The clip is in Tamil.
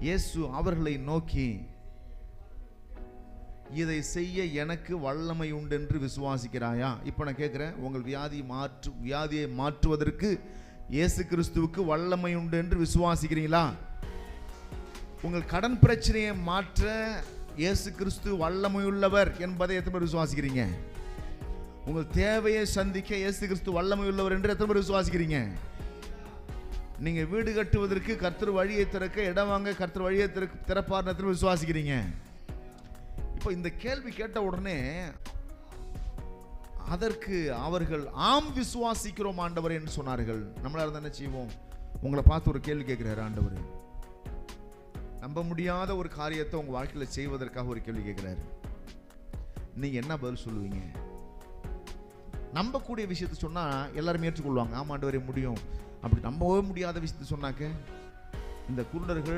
இயேசு அவர்களை நோக்கி இதை செய்ய எனக்கு வல்லமை உண்டு என்று விசுவாசிக்கிறாயா? இப்போ நான் கேட்குறேன் உங்கள் வியாதி மாற்று வியாதியை மாற்றுவதற்கு இயேசு கிறிஸ்துவுக்கு வல்லமை உண்டு என்று விசுவாசிக்கிறீங்களா? உங்கள் கடன் பிரச்சனையை மாற்ற இயேசு கிறிஸ்து வல்லமையுள்ளவர் என்பதை எத்தனை பேர் விசுவாசிக்கிறீங்க? உங்கள் தேவையை சந்திக்க இயேசு கிறிஸ்து வல்லமையுள்ளவர் என்று எத்தனை பேர் விசுவாசிக்கிறீங்க? நீங்க வீடு கட்டுவதற்கு கர்த்தர் வழியை திறக்க இடம் வாங்க கர்த்தர் வழியை திறக்க திறப்பார்னு எத்தனை விசுவாசிக்கிறீங்க? இப்போ இந்த கேள்வி கேட்ட உடனே அதற்கு அவர்கள் ஆம் விசுவாசிக்கிறோம் ஆண்டவர் என்று சொன்னார்கள். நம்மளா இருந்தா என்ன செய்வோம்? உங்களை பார்த்து ஒரு கேள்வி கேட்குறாரு ஆண்டவர். நம்ப முடியாத ஒரு காரியத்தை உங்கள் வாழ்க்கையில் செய்வதற்காக ஒரு கேள்வி கேட்குறாரு. நீங்கள் என்ன பதில் சொல்லுவீங்க? நம்பக்கூடிய விஷயத்தை சொன்னால் எல்லாரும் ஏற்றுக்கொள்வாங்க. ஆமாண்டு ஆண்டவரே முடியும். அப்படி நம்பவே முடியாத விஷயத்தை சொன்னாக்க இந்த குருடர்கள்